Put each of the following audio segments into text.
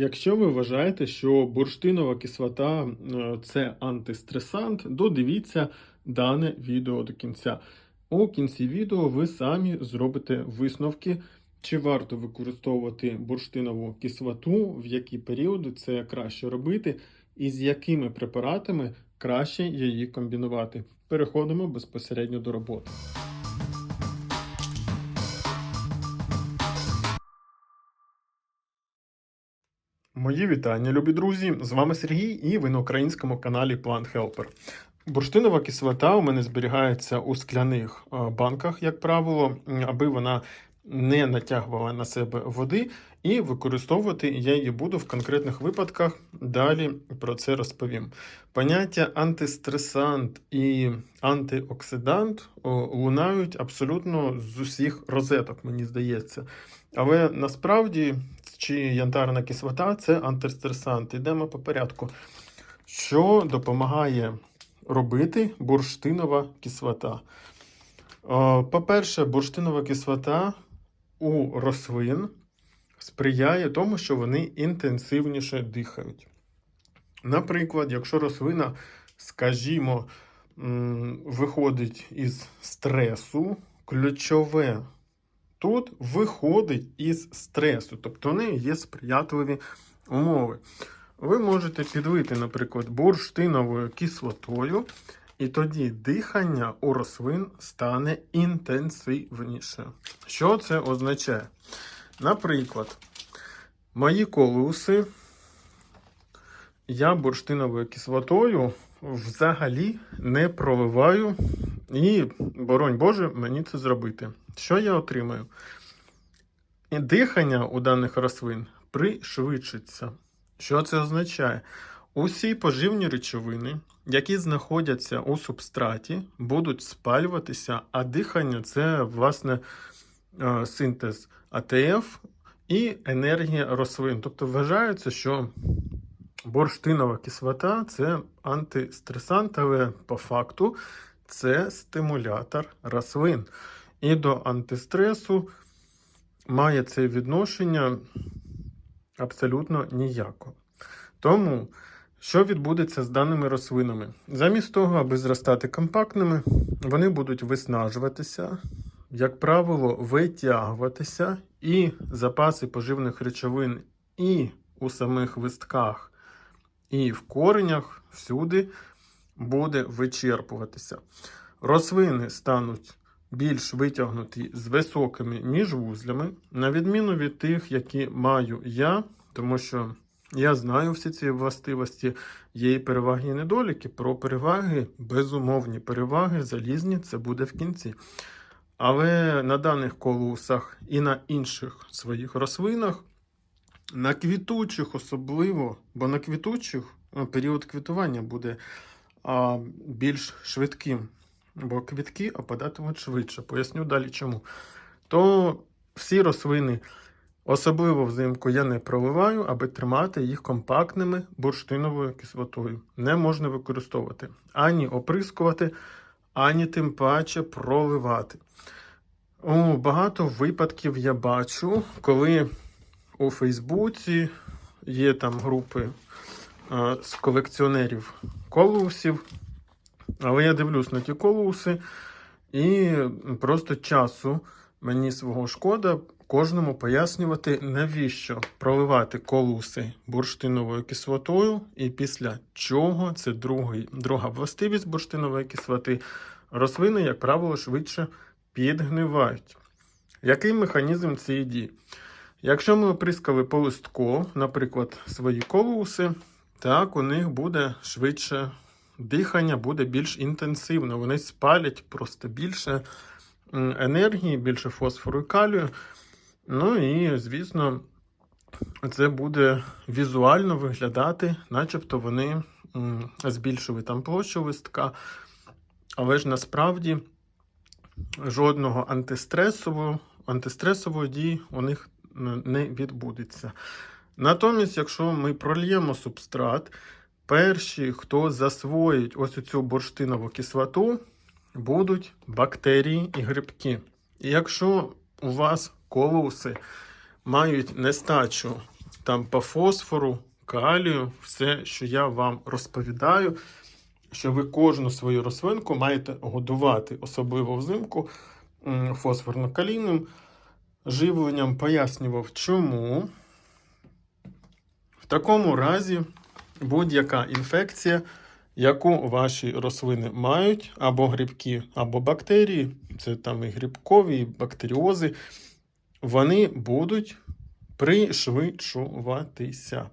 Якщо ви вважаєте, що бурштинова кислота е, це антистресант, додивіться дане відео до кінця. У кінці відео ви самі зробите висновки, чи варто використовувати бурштинову кислоту, в які періоди це краще робити, і з якими препаратами краще її комбінувати. Переходимо безпосередньо до роботи. Мої вітання, любі друзі! З вами Сергій і ви на українському каналі Plant Helper. Бурштинова кислота у мене зберігається у скляних е, банках, як правило, аби вона не натягувала на себе води, і використовувати я її буду в конкретних випадках. Далі про це розповім. Поняття антистресант і антиоксидант лунають абсолютно з усіх розеток, мені здається. Але насправді чи янтарна кислота це антистресант. Йдемо по порядку. Що допомагає робити бурштинова кислота? Е, По-перше, бурштинова кислота у рослин сприяє тому, що вони інтенсивніше дихають. Наприклад, якщо рослина, скажімо, виходить із стресу, ключове тут виходить із стресу, тобто в неї є сприятливі умови. Ви можете підлити, наприклад, бурштиновою кислотою, і тоді дихання у рослин стане інтенсивніше. Що це означає? Наприклад, мої колуси я бурштиновою кислотою взагалі не проливаю, і, боронь Боже, мені це зробити. Що я отримаю? Дихання у даних рослин пришвидшиться. Що це означає? Усі поживні речовини, які знаходяться у субстраті, будуть спалюватися, а дихання це, власне, е, синтез АТФ і енергія рослин. Тобто вважається, що бурштинова кислота це антистресант, але по факту це стимулятор рослин. І до антистресу має це відношення абсолютно ніяко. Тому, що відбудеться з даними рослинами? Замість того, аби зростати компактними, вони будуть виснажуватися, як правило, витягуватися, і запаси поживних речовин і у самих листках, і в коренях всюди буде вичерпуватися. Рослини стануть більш витягнуті з високими міжвузлями, на відміну від тих, які маю я, тому що я знаю всі ці властивості, є і переваги і недоліки. Про переваги, безумовні переваги, залізні, це буде в кінці. Але на даних колусах і на інших своїх рослинах, на квітучих особливо, бо на квітучих е, період квітування буде більш швидким, бо квітки опадатимуть швидше. Поясню далі чому. То всі рослини, особливо взимку, я не проливаю, аби тримати їх компактними бурштиновою кислотою. Не можна використовувати ані оприскувати, ані тим паче проливати. О, багато випадків я бачу, коли у Фейсбуці є там групи е, з колекціонерів колусів. Але я дивлюсь на ті колуси, і просто часу мені свого шкода кожному пояснювати, навіщо проливати колуси бурштиновою кислотою, і після чого це другий, друга властивість бурштинової кислоти. Рослини, як правило, швидше підгнивають. Який механізм цієї дії? Якщо ми оприскали по листку, наприклад, свої колуси, так у них буде швидше дихання, буде більш інтенсивне. Вони спалять просто більше енергії, більше фосфору і калію. Ну і, звісно, це буде візуально виглядати, начебто вони збільшили там площу листка, але ж насправді жодного антистресового, антистресової дії у них не відбудеться. Натомість, якщо ми прольємо субстрат, перші, хто засвоїть ось цю бурштинову кислоту, будуть бактерії і грибки. І якщо у вас колуси мають нестачу там по фосфору, калію, все, що я вам розповідаю, що ви кожну свою рослинку маєте годувати, особливо взимку фосфорно-калійним живленням. Пояснював, чому. Такому разі будь-яка інфекція, яку ваші рослини мають, або грибки, або бактерії, це там і грибкові, і бактеріози, вони будуть пришвидшуватися.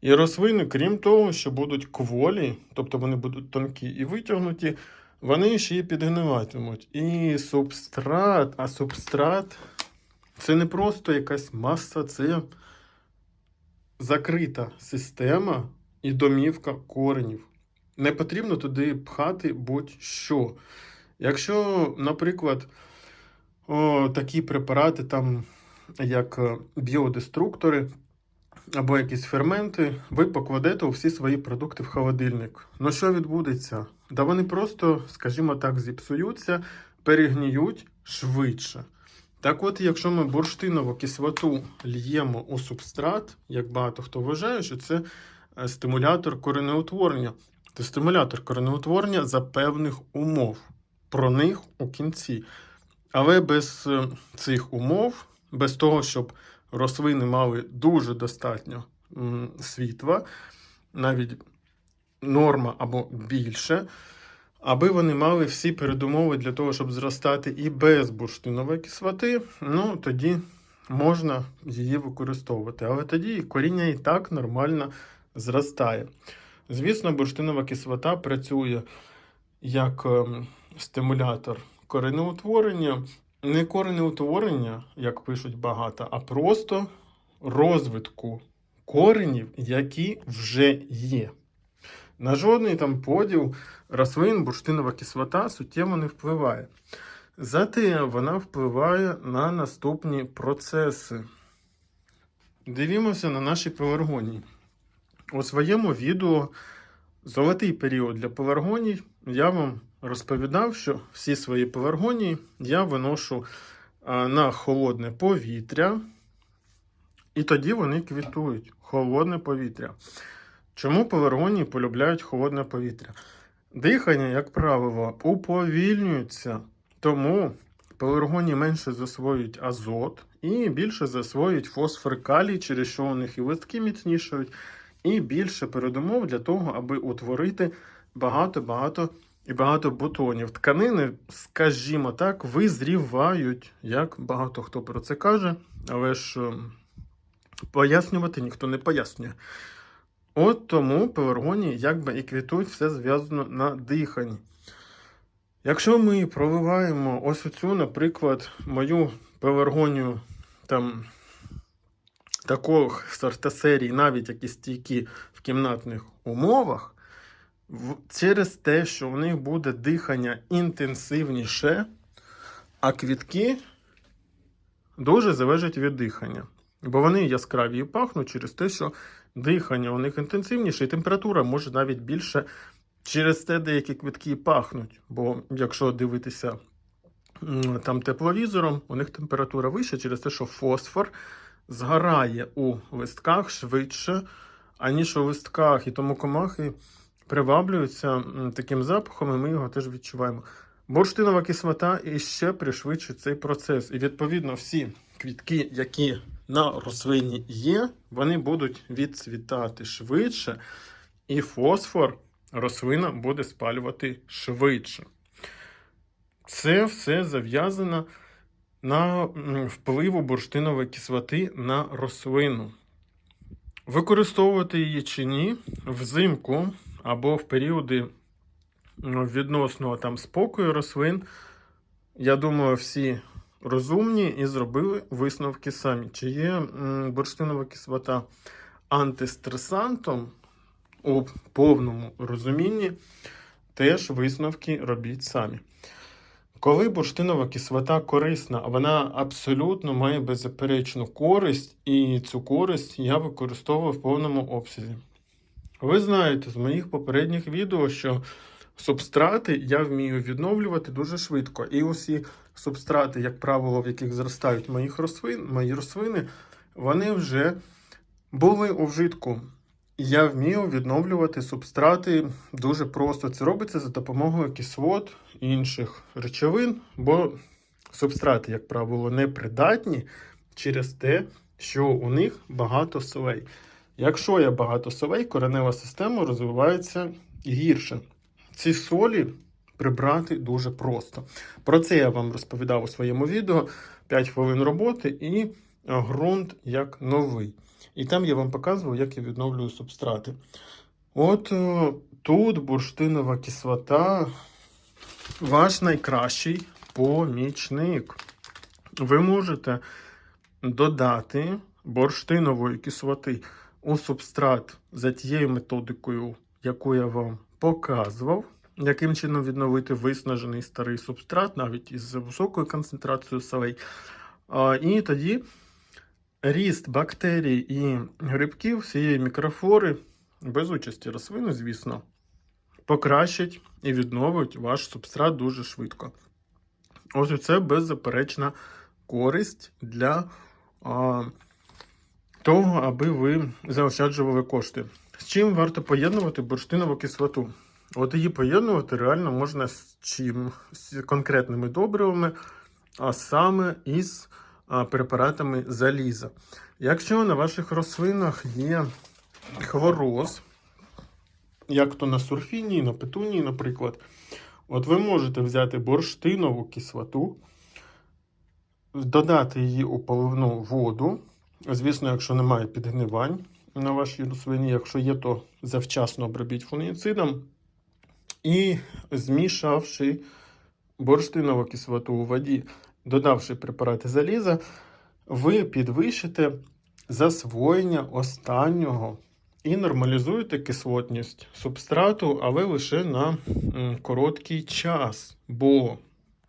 І рослини, крім того, що будуть кволі, тобто вони будуть тонкі і витягнуті, вони ще й підгниватимуть. І субстрат, а субстрат це не просто якась маса, це закрита система і домівка коренів. Не потрібно туди пхати будь-що. Якщо, наприклад, о, такі препарати, там, як е, біодеструктори або якісь ферменти, ви покладете у всі свої продукти в холодильник. Ну що відбудеться? Да вони просто, скажімо так, зіпсуються, перегніють швидше. Так от, якщо ми бурштинову кислоту льємо у субстрат, як багато хто вважає, що це е, стимулятор коренеутворення. Це стимулятор коренеутворення за певних умов. Про них у кінці. Але без е, цих умов, без того, щоб рослини мали дуже достатньо світла, навіть норма або більше, аби вони мали всі передумови для того, щоб зростати і без бурштинової кислоти, ну тоді можна її використовувати. Але тоді коріння і так нормально зростає. Звісно, бурштинова кислота працює як ем, стимулятор коренеутворення. Не коренеутворення, як пишуть багато, а просто розвитку коренів, які вже є. На жодний там поділ рослин бурштинова кислота суттєво не впливає. Зате вона впливає на наступні процеси. Дивімося на наші пеларгонії. У своєму відео Золотий період для пеларгоній я вам розповідав, що всі свої пеларгонії я виношу на холодне повітря, і тоді вони квітують. Холодне повітря. Чому пеларгонії полюбляють холодне повітря? Дихання, як правило, уповільнюється, тому пеларгонії менше засвоюють азот і більше засвоюють фосфор калій, через що у них і листки міцнішають, і більше передумов для того, аби утворити багато-багато і багато бутонів. Тканини, скажімо так, визрівають, як багато хто про це каже, але ж ем, пояснювати ніхто не пояснює. От тому пеларгонії, якби і квітують, все зв'язано на диханні. Якщо ми проливаємо ось оцю, наприклад, мою пеларгонію там такого сорта серії, навіть які стійкі в кімнатних умовах, через те, що у них буде дихання інтенсивніше, а квітки дуже залежать від дихання. Бо вони яскраві і пахнуть через те, що дихання у них інтенсивніше, і температура може навіть більше через те, деякі квітки пахнуть. Бо якщо дивитися там тепловізором, у них температура вища через те, що фосфор згорає у листках швидше, аніж у листках. І тому комахи приваблюються таким запахом, і ми його теж відчуваємо. Бурштинова кислота іще пришвидшить цей процес. І відповідно всі квітки, які на рослині є, вони будуть відцвітати швидше, і фосфор рослина буде спалювати швидше. Це все зав'язано на впливу бурштинової кислоти на рослину. Використовувати її чи ні взимку або в періоди відносного там спокою рослин, я думаю, всі розумні і зробили висновки самі. Чи є бурштинова кислота антистресантом у повному розумінні, теж висновки робіть самі. Коли бурштинова кислота корисна, вона абсолютно має беззаперечну користь, і цю користь я використовую в повному обсязі. Ви знаєте з моїх попередніх відео, що субстрати я вмію відновлювати дуже швидко. І усі субстрати, як правило, в яких зростають моїх рослин, мої рослини, вони вже були у вжитку. Я вмію відновлювати субстрати дуже просто. Це робиться за допомогою кислот і інших речовин, бо субстрати, як правило, не придатні через те, що у них багато солей. Якщо є багато солей, коренева система розвивається гірше. Ці солі прибрати дуже просто. Про це я вам розповідав у своєму відео 5 хвилин роботи і е, ґрунт як новий. І там я вам показував, як я відновлюю субстрати. От е, тут бурштинова кислота ваш найкращий помічник. Ви можете додати бурштинової кислоти у субстрат за тією методикою, яку я вам показував. Яким чином відновити виснажений старий субстрат, навіть із високою концентрацією солей. І тоді ріст бактерій і грибків всієї мікрофлори, без участі рослини, звісно, покращить і відновить ваш субстрат дуже швидко. Ось це беззаперечна користь для а, того, аби ви заощаджували кошти. З чим варто поєднувати бурштинову кислоту? От її поєднувати реально можна з чим? З конкретними добривами, а саме із препаратами заліза. Якщо на ваших рослинах є хвороз, як то на сурфіні, на петунії, наприклад, от ви можете взяти бурштинову кислоту, додати її у поливну воду. Звісно, якщо немає підгнивань на вашій рослині, якщо є, то завчасно обробіть фунгіцидом. І змішавши бурштинову кислоту у воді, додавши препарати заліза, ви підвищите засвоєння останнього і нормалізуєте кислотність субстрату, але лише на короткий час. Бо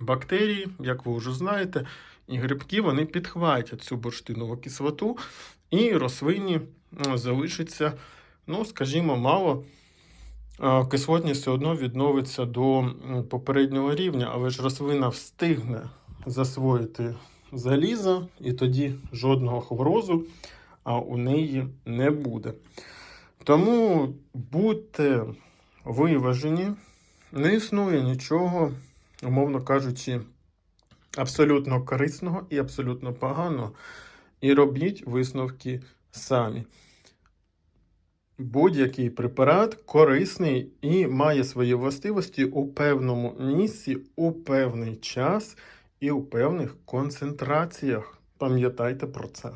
бактерії, як ви вже знаєте, і грибки вони підхватять цю бурштинову кислоту, і рослині залишиться, ну, скажімо, мало. Кислотність все одно відновиться до попереднього рівня, але ж рослина встигне засвоїти залізо, і тоді жодного хворозу а у неї не буде. Тому будьте виважені, не існує нічого, умовно кажучи, абсолютно корисного і абсолютно поганого. І робіть висновки самі. Будь-який препарат корисний і має свої властивості у певному місці, у певний час і у певних концентраціях. Пам'ятайте про це.